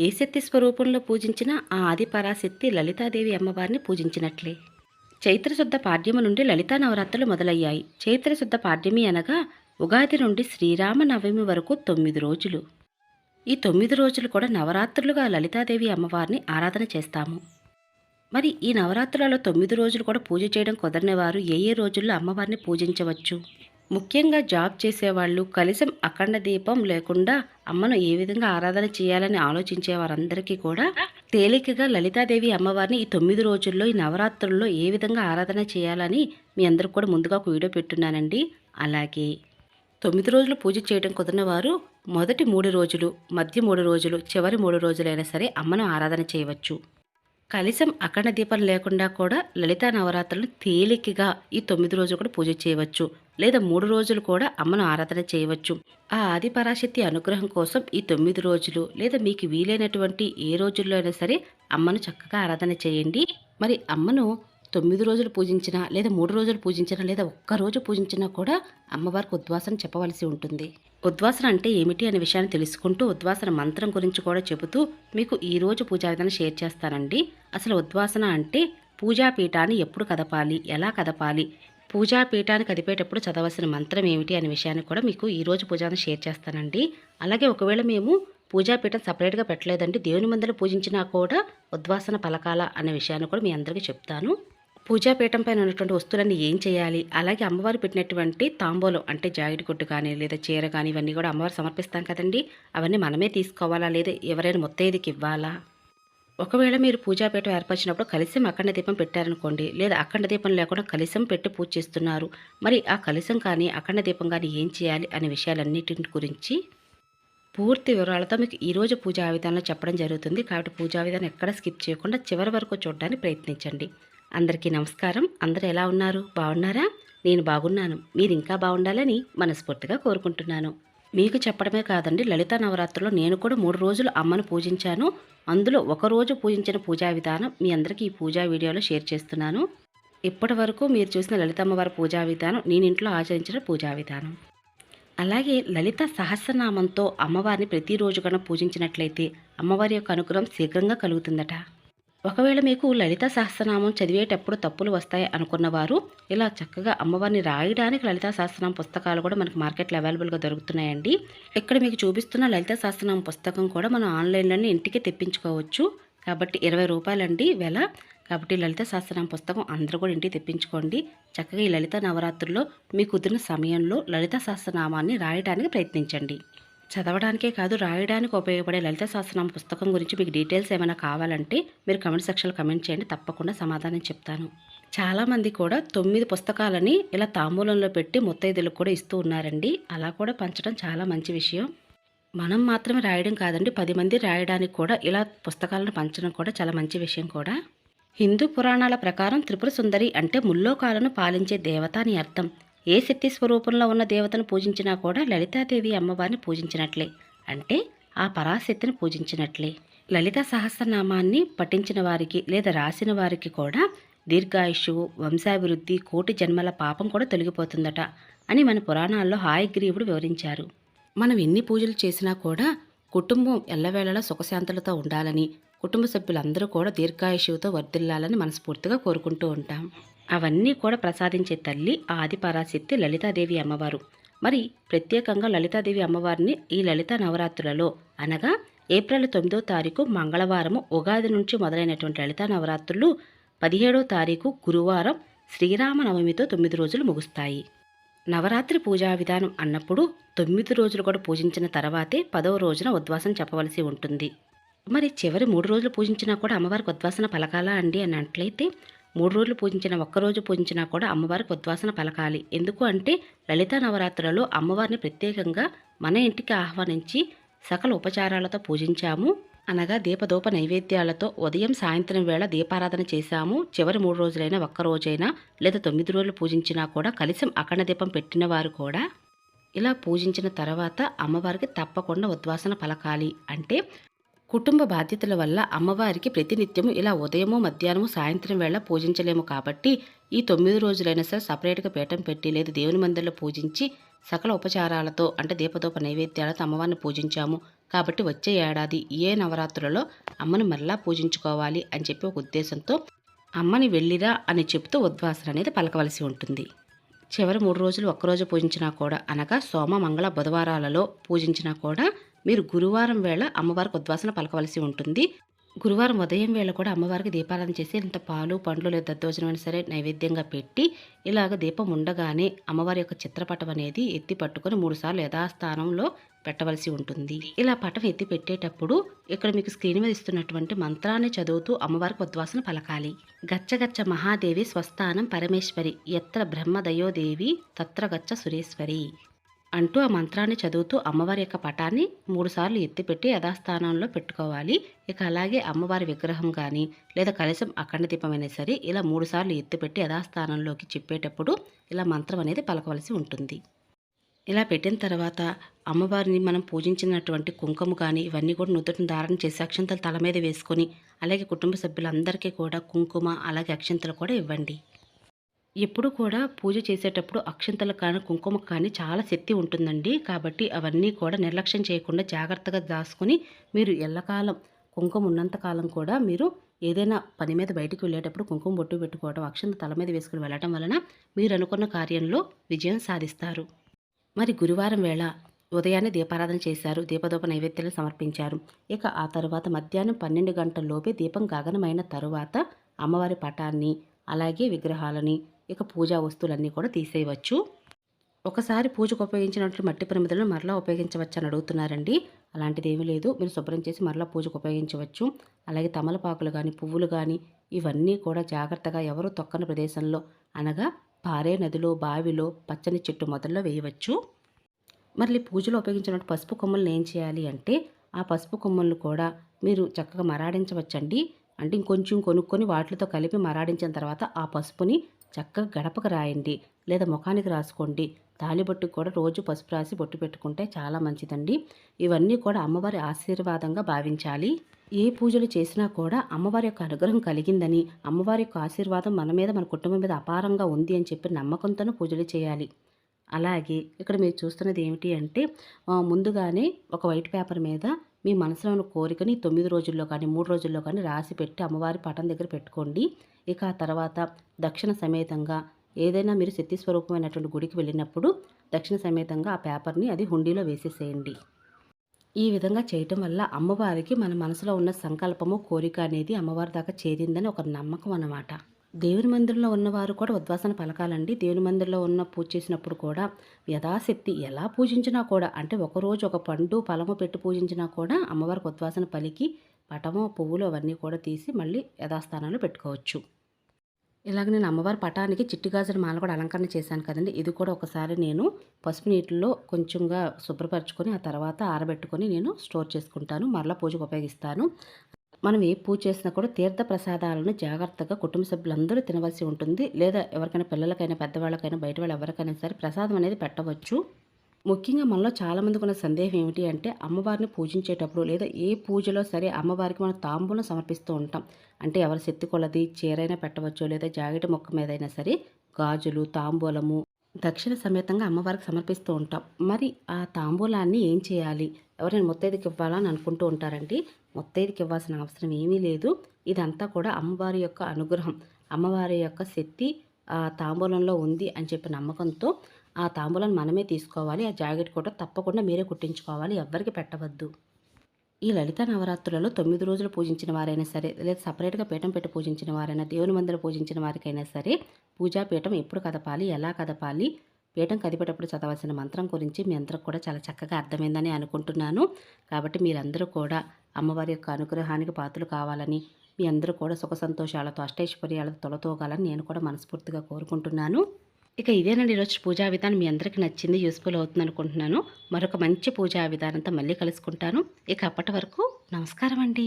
ఏ శక్తి స్వరూపంలో పూజించిన ఆ ఆది పరాశక్తి లలితాదేవి అమ్మవారిని పూజించినట్లే. చైత్రశుద్ధ పాడ్యము నుండి లలితా నవరాత్రులు మొదలయ్యాయి. చైత్రశుద్ధ పాడ్యమి అనగా ఉగాది నుండి శ్రీరామ నవమి వరకు తొమ్మిది రోజులు. ఈ తొమ్మిది రోజులు కూడా నవరాత్రులుగా లలితాదేవి అమ్మవారిని ఆరాధన చేస్తాము. మరి ఈ నవరాత్రులలో తొమ్మిది రోజులు కూడా పూజ చేయడం కుదరని వారు ఏ ఏ రోజుల్లో అమ్మవారిని పూజించవచ్చు? ముఖ్యంగా జాబ్ చేసేవాళ్ళు కలిసం అఖండ దీపం లేకుండా అమ్మను ఏ విధంగా ఆరాధన చేయాలని ఆలోచించే వారందరికీ కూడా తేలికగా లలితాదేవి అమ్మవారిని ఈ తొమ్మిది రోజుల్లో ఈ నవరాత్రుల్లో ఏ విధంగా ఆరాధన చేయాలని మీ అందరికి కూడా ముందుగా ఒక వీడియో పెట్టున్నానండి. అలాగే తొమ్మిది రోజులు పూజ చేయడం కుదిరిన వారు మొదటి మూడు రోజులు మధ్య మూడు రోజులు చివరి మూడు రోజులైనా సరే అమ్మను ఆరాధన చేయవచ్చు. కలశం అఖండ దీపం లేకుండా కూడా లలితా నవరాత్రులను తేలికగా ఈ తొమ్మిది రోజులు కూడా పూజ చేయవచ్చు. లేదా మూడు రోజులు కూడా అమ్మను ఆరాధన చేయవచ్చు. ఆ ఆది పరాశక్తి అనుగ్రహం కోసం ఈ తొమ్మిది రోజులు లేదా మీకు వీలైనటువంటి ఏ రోజుల్లో అయినా సరే అమ్మను చక్కగా ఆరాధన చేయండి. మరి అమ్మను తొమ్మిది రోజులు పూజించినా లేదా మూడు రోజులు పూజించినా లేదా ఒక్క రోజు పూజించినా కూడా అమ్మవారికి ఉద్వాసన చెప్పవలసి ఉంటుంది. ఉద్వాసన అంటే ఏమిటి అనే విషయాన్ని తెలుసుకుంటూ ఉద్వాసన మంత్రం గురించి కూడా చెబుతూ మీకు ఈ రోజు పూజా విధానం షేర్ చేస్తానండి. అసలు ఉద్వాసన అంటే పూజాపీఠాన్ని ఎప్పుడు కదపాలి ఎలా కదపాలి పూజాపీఠాన్ని కదిపేటప్పుడు చదవలసిన మంత్రం ఏమిటి అనే విషయాన్ని కూడా మీకు ఈ రోజు పూజాను షేర్ చేస్తానండి. అలాగే ఒకవేళ మేము పూజాపీఠం సపరేట్గా పెట్టలేదండి దేవుని మందులు పూజించినా కూడా ఉద్వాసన పలకాల అనే విషయాన్ని కూడా మీ అందరికీ చెప్తాను. పూజాపీఠం పైన ఉన్నటువంటి వస్తువులన్నీ ఏం చేయాలి? అలాగే అమ్మవారు పెట్టినటువంటి తాంబూలం అంటే జాకెట్ కొట్టు కానీ లేదా చీర కానీ ఇవన్నీ కూడా అమ్మవారు సమర్పిస్తాం కదండి. అవన్నీ మనమే తీసుకోవాలా లేదా ఎవరైనా మొత్తేదికి ఇవ్వాలా? ఒకవేళ మీరు పూజాపీఠం ఏర్పరిచినప్పుడు కలిసం అఖండ దీపం పెట్టారనుకోండి లేదా అఖండ దీపం లేకుండా కలిసం పెట్టి పూజ చేస్తున్నారు మరి ఆ కలిసం కానీ అఖండ దీపం కానీ ఏం చేయాలి అనే విషయాలన్నిటి గురించి పూర్తి వివరాలతో మీకు ఈరోజు పూజా విధానంలో చెప్పడం జరుగుతుంది. కాబట్టి పూజా విధానం ఎక్కడ స్కిప్ చేయకుండా చివరి వరకు చూడడానికి ప్రయత్నించండి. అందరికీ నమస్కారం. అందరు ఎలా ఉన్నారు? బాగున్నారా? నేను బాగున్నాను. మీరు ఇంకా బాగుండాలని మనస్ఫూర్తిగా కోరుకుంటున్నాను. మీకు చెప్పడమే కాదండి లలిత నవరాత్రుల్లో నేను కూడా మూడు రోజులు అమ్మను పూజించాను. అందులో ఒక రోజు పూజించిన పూజా విధానం మీ అందరికీ ఈ పూజా వీడియోలో షేర్ చేస్తున్నాను. ఇప్పటి వరకు మీరు చూసిన లలితమ్మవారి పూజా విధానం నేను ఇంట్లో ఆచరించిన పూజా విధానం. అలాగే లలిత సహస్రనామంతో అమ్మవారిని ప్రతిరోజు కన్నా పూజించినట్లయితే అమ్మవారి యొక్క అనుగ్రహం శీఘ్రంగా కలుగుతుందట. ఒకవేళ మీకు లలిత సహస్రనామం చదివేటప్పుడు తప్పులు వస్తాయి అనుకున్న వారు ఇలా చక్కగా అమ్మవారిని రాయడానికి లలిత సహస్రనామం పుస్తకాలు కూడా మనకు మార్కెట్లో అవైలబుల్గా దొరుకుతున్నాయండి. ఇక్కడ మీకు చూపిస్తున్న లలిత సహస్రనామం పుస్తకం కూడా మనం ఆన్లైన్లోనే ఇంటికి తెప్పించుకోవచ్చు. కాబట్టి ఇరవై రూపాయలండి వెల. కాబట్టి లలిత సహస్రనామ పుస్తకం అందరూ కూడా ఇంటికి తెప్పించుకోండి. చక్కగా ఈ లలిత నవరాత్రుల్లో మీ కుదిరిన సమయంలో లలిత సహస్రనామాన్ని రాయడానికి ప్రయత్నించండి. చదవడానికే కాదు రాయడానికి ఉపయోగపడే లలిత శాస్త్రనామ పుస్తకం గురించి మీకు డీటెయిల్స్ ఏమైనా కావాలంటే మీరు కమెంట్ సెక్షన్లో కమెంట్ చేయండి తప్పకుండా సమాధానం చెప్తాను. చాలామంది కూడా తొమ్మిది పుస్తకాలని ఇలా తాంబూలంలో పెట్టి ముత్తైదులకు కూడా ఇస్తూ ఉన్నారండి. అలా కూడా పంచడం చాలా మంచి విషయం. మనం మాత్రమే రాయడం కాదండి పది మంది రాయడానికి కూడా ఇలా పుస్తకాలను పంచడం కూడా చాలా మంచి విషయం కూడా. హిందూ పురాణాల ప్రకారం త్రిపుర సుందరి అంటే ముల్లోకాలను పాలించే దేవత అని అర్థం. ఏ శక్తి స్వరూపంలో ఉన్న దేవతను పూజించినా కూడా లలితాదేవి అమ్మవారిని పూజించినట్లే. అంటే ఆ పరాశక్తిని పూజించినట్లే. లలిత సహస్రనామాన్ని పఠించిన వారికి లేదా రాసిన వారికి కూడా దీర్ఘాయుషువు వంశాభివృద్ధి కోటి జన్మల పాపం కూడా తొలగిపోతుందట అని మన పురాణాల్లో హాయగ్రీవుడు వివరించారు. మనం ఎన్ని పూజలు చేసినా కూడా కుటుంబం ఎల్లవేళలా సుఖశాంతులతో ఉండాలని కుటుంబ సభ్యులందరూ కూడా దీర్ఘాయుషువుతో వర్ధిల్లాలని మనస్ఫూర్తిగా కోరుకుంటూ ఉంటాం. అవన్నీ కూడా ప్రసాదించే తల్లి ఆది పరాశక్తి లలితాదేవి అమ్మవారు. మరి ప్రత్యేకంగా లలితాదేవి అమ్మవారిని ఈ లలిత నవరాత్రులలో అనగా ఏప్రిల్ తొమ్మిదో తారీఖు మంగళవారం ఉగాది నుంచి మొదలైనటువంటి లలిత నవరాత్రులు పదిహేడో తారీఖు గురువారం శ్రీరామనవమితో తొమ్మిది రోజులు ముగుస్తాయి. నవరాత్రి పూజా విధానం అన్నప్పుడు తొమ్మిది రోజులు కూడా పూజించిన తర్వాతే పదవ రోజున ఉద్వాసం చెప్పవలసి ఉంటుంది. మరి చివరి మూడు రోజులు పూజించినా కూడా అమ్మవారికి ఉద్వాసన పలకాలా అండి అన్నట్లయితే మూడు రోజులు పూజించిన ఒక్కరోజు పూజించినా కూడా అమ్మవారికి ఉద్వాసన పలకాలి. ఎందుకు అంటే లలిత నవరాత్రులలో అమ్మవారిని ప్రత్యేకంగా మన ఇంటికి ఆహ్వానించి సకల ఉపచారాలతో పూజించాము. అనగా దీపదూప నైవేద్యాలతో ఉదయం సాయంత్రం వేళ దీపారాధన చేశాము. చివరి మూడు రోజులైనా ఒక్క రోజైనా లేదా తొమ్మిది రోజులు పూజించినా కూడా కలిసం అఖండ దీపం పెట్టిన వారు కూడా ఇలా పూజించిన తర్వాత అమ్మవారికి తప్పకుండా ఉద్వాసన పలకాలి. అంటే కుటుంబ బాధ్యతల వల్ల అమ్మవారికి ప్రతినిత్యము ఇలా ఉదయము మధ్యాహ్నము సాయంత్రం వేళ పూజించలేము కాబట్టి ఈ తొమ్మిది రోజులైనా సరే సపరేట్గా పీఠం పెట్టి లేదు దేవుని మందిరంలో పూజించి సకల ఉపచారాలతో అంటే దీపదూప నైవేద్యాలతో అమ్మవారిని పూజించాము. కాబట్టి వచ్చే ఏడాది ఏ నవరాత్రులలో అమ్మని మరలా పూజించుకోవాలి అని చెప్పి ఒక ఉద్దేశంతో అమ్మని వెళ్ళిరా అని చెప్తూ ఉద్వాసన అనేది పలకవలసి ఉంటుంది. చివరి మూడు రోజులు ఒక్కరోజు పూజించినా కూడా అనగా సోమ మంగళ బుధవారాలలో పూజించినా కూడా మీరు గురువారం వేళ అమ్మవారికి ఉద్వాసన పలకవలసి ఉంటుంది. గురువారం ఉదయం వేళ కూడా అమ్మవారికి దీపారాధన చేసి ఇంత పాలు పండ్లు లేదా దద్దోజనమైనా సరే నైవేద్యంగా పెట్టి ఇలాగ దీపం ఉండగానే అమ్మవారి యొక్క చిత్రపటం అనేది ఎత్తి పట్టుకొని మూడుసార్లు యథాస్థానంలో పెట్టవలసి ఉంటుంది. ఇలా పటం ఎత్తి పెట్టేటప్పుడు ఇక్కడ మీకు స్క్రీన్ మీద ఇస్తున్నటువంటి మంత్రాన్ని చదువుతూ అమ్మవారికి ఉద్వాసన పలకాలి. గచ్చగచ్చ మహాదేవి స్వస్థానం పరమేశ్వరి ఎత్ర బ్రహ్మదయోదేవి తత్ర గచ్చ సురేశ్వరి. అంటూ ఆ మంత్రాన్ని చదువుతూ అమ్మవారి యొక్క పటాన్ని మూడుసార్లు ఎత్తిపెట్టి యథాస్థానంలో పెట్టుకోవాలి. ఇక అలాగే అమ్మవారి విగ్రహం కానీ లేదా కలశం అఖండ దీపమైనా సరే ఇలా మూడుసార్లు ఎత్తిపెట్టి యథాస్థానంలోకి చెప్పేటప్పుడు ఇలా మంత్రం అనేది పలకవలసి ఉంటుంది. ఇలా పెట్టిన తర్వాత అమ్మవారిని మనం పూజించినటువంటి కుంకుమ కానీ ఇవన్నీ కూడా నుదుటిని ధారణ చేసి అక్షంతలు తల మీద వేసుకొని అలాగే కుటుంబ సభ్యులందరికీ కూడా కుంకుమ అలాగే అక్షంతలు కూడా ఇవ్వండి. ఎప్పుడు కూడా పూజ చేసేటప్పుడు అక్షంతలు కానీ కుంకుమ కానీ చాలా శక్తి ఉంటుందండి. కాబట్టి అవన్నీ కూడా నిర్లక్ష్యం చేయకుండా జాగ్రత్తగా దాచుకొని మీరు ఎల్లకాలం కుంకుమ ఉన్నంతకాలం కూడా మీరు ఏదైనా పని మీద బయటికి వెళ్ళేటప్పుడు కుంకుమ బొట్టు పెట్టుకోవడం అక్షంత తల మీద వేసుకుని వెళ్ళటం వలన మీరు అనుకున్న కార్యంలో విజయం సాధిస్తారు. మరి గురువారం వేళ ఉదయాన్నే దీపారాధన చేశారు. దీపదోప నైవేద్యాలు సమర్పించారు. ఇక ఆ తరువాత మధ్యాహ్నం పన్నెండు గంటల్లోపే దీపం గగనమైన తరువాత అమ్మవారి పటాన్ని అలాగే విగ్రహాలని ఇక పూజా వస్తువులన్నీ కూడా తీసేయవచ్చు. ఒకసారి పూజకు ఉపయోగించినట్లు మట్టి పరిమితులను మరలా ఉపయోగించవచ్చు అని అడుగుతున్నారండి. అలాంటిది ఏమీ లేదు. మీరు శుభ్రం చేసి మరలా పూజకు ఉపయోగించవచ్చు. అలాగే తమలపాకులు కానీ పువ్వులు కానీ ఇవన్నీ కూడా జాగ్రత్తగా ఎవరు తొక్కని ప్రదేశంలో అనగా పారే నదిలో బావిలో పచ్చని చెట్టు మొదల్లో వేయవచ్చు. మరి పూజలో ఉపయోగించినట్టు పసుపు కొమ్మలను ఏం చేయాలి అంటే ఆ పసుపు కొమ్మలను కూడా మీరు చక్కగా మరాడించవచ్చండి. అంటే ఇంకొంచెం కొనుక్కొని వాటితో కలిపి మరాడించిన తర్వాత ఆ పసుపుని చక్కగా గడపకు రాయండి లేదా ముఖానికి రాసుకోండి. తాలిబొట్టుకు కూడా రోజు పసుపు రాసి బొట్టు పెట్టుకుంటే చాలా మంచిదండి. ఇవన్నీ కూడా అమ్మవారి ఆశీర్వాదంగా భావించాలి. ఏ పూజలు చేసినా కూడా అమ్మవారి యొక్క అనుగ్రహం కలిగిందని అమ్మవారి యొక్క ఆశీర్వాదం మన మీద మన కుటుంబం మీద అపారంగా ఉంది అని చెప్పి నమ్మకంతోనే పూజలు చేయాలి. అలాగే ఇక్కడ మీరు చూస్తున్నది ఏమిటి అంటే ముందుగానే ఒక వైట్ పేపర్ మీద మీ మనసులో ఉన్న కోరికని తొమ్మిది రోజుల్లో కానీ మూడు రోజుల్లో కానీ రాసి పెట్టి అమ్మవారి పటం దగ్గర పెట్టుకోండి. ఇక ఆ తర్వాత దక్షిణ సమేతంగా ఏదైనా మీరు శక్తి స్వరూపమైనటువంటి గుడికి వెళ్ళినప్పుడు దక్షిణ సమేతంగా ఆ పేపర్ని అది హుండీలో వేసేసేయండి. ఈ విధంగా చేయటం వల్ల అమ్మవారికి మన మనసులో ఉన్న సంకల్పము కోరిక అనేది అమ్మవారి దాకా చేరిందని ఒక నమ్మకం అన్నమాట. దేవుని మందిరంలో ఉన్నవారు కూడా ఉద్వాసన పలకాలండి. దేవుని మందిరంలో ఉన్న పూజ చేసినప్పుడు కూడా యథాశక్తి ఎలా పూజించినా కూడా అంటే ఒకరోజు ఒక పండు ఫలము పెట్టి పూజించినా కూడా అమ్మవారికి ఉద్వాసన పలికి పటము పువ్వులు అవన్నీ కూడా తీసి మళ్ళీ యథాస్థానంలో పెట్టుకోవచ్చు. ఇలాగ నేను అమ్మవారి పటానికి చిట్టి గాజుల మాల కూడా అలంకరణ చేశాను కదండి. ఇది కూడా ఒకసారి నేను పసుపు నీటిలో కొంచెంగా శుభ్రపరచుకొని ఆ తర్వాత ఆరబెట్టుకొని నేను స్టోర్ చేసుకుంటాను. మరలా పూజకు ఉపయోగిస్తాను. మనం ఏ పూజ చేసినా కూడా తీర్థ ప్రసాదాలను జాగ్రత్తగా కుటుంబ సభ్యులందరూ తినవలసి ఉంటుంది. లేదా ఎవరికైనా పిల్లలకైనా పెద్దవాళ్ళకైనా బయట వాళ్ళు ఎవరికైనా సరే ప్రసాదం అనేది పెట్టవచ్చు. ముఖ్యంగా మనలో చాలామందికి ఉన్న సందేహం ఏమిటి అంటే అమ్మవారిని పూజించేటప్పుడు లేదా ఏ పూజలో సరే అమ్మవారికి మనం తాంబూలం సమర్పిస్తూ ఉంటాం. అంటే ఎవరి శక్తి కొలది చీరైనా పెట్టవచ్చు లేదా జాకెట్ మొక్క మీదైనా సరే గాజులు తాంబూలము దక్షిణ సమేతంగా అమ్మవారికి సమర్పిస్తూ ఉంటాం. మరి ఆ తాంబూలాన్ని ఏం చేయాలి? ఎవరైనా ముత్తైదుకి ఇవ్వాలని అనుకుంటూ ఉంటారండి. ముత్తైదుకి ఇవ్వాల్సిన అవసరం ఏమీ లేదు. ఇదంతా కూడా అమ్మవారి యొక్క అనుగ్రహం. అమ్మవారి యొక్క శక్తి ఆ తాంబూలంలో ఉంది అని చెప్పి నమ్మకంతో ఆ తాంబూలాన్ని మనమే తీసుకోవాలి ఆ జాకెట్ కూడా తప్పకుండా మీరే కుట్టించుకోవాలి ఎవ్వరికి పెట్టవద్దు. ఈ లలిత నవరాత్రులలో తొమ్మిది రోజులు పూజించిన వారైనా సరే లేదా సపరేట్గా పీఠం పెట్టి పూజించిన వారైనా దేవుని మందిరం పూజించిన వారికైనా సరే పూజా పీఠం ఎప్పుడు కదపాలి ఎలా కదపాలి పీఠం కదిపేటప్పుడు చదవాల్సిన మంత్రం గురించి మీ అందరికి కూడా చాలా చక్కగా అర్థమైందని అనుకుంటున్నాను. కాబట్టి మీరందరూ కూడా అమ్మవారి యొక్క అనుగ్రహానికి పాత్రలు కావాలని మీ అందరూ కూడా సుఖ సంతోషాలతో అష్టైశ్వర్యాలతో తొలతోగాలని నేను కూడా మనస్ఫూర్తిగా కోరుకుంటున్నాను. ఇక ఇదేనండి ఈరోజు పూజా విధానం. మీ అందరికీ నచ్చింది యూస్ఫుల్ అవుతుంది అనుకుంటున్నాను. మరొక మంచి పూజా విధానంతో మళ్ళీ కలుసుకుంటాను. ఇక అప్పటి వరకు నమస్కారం అండి.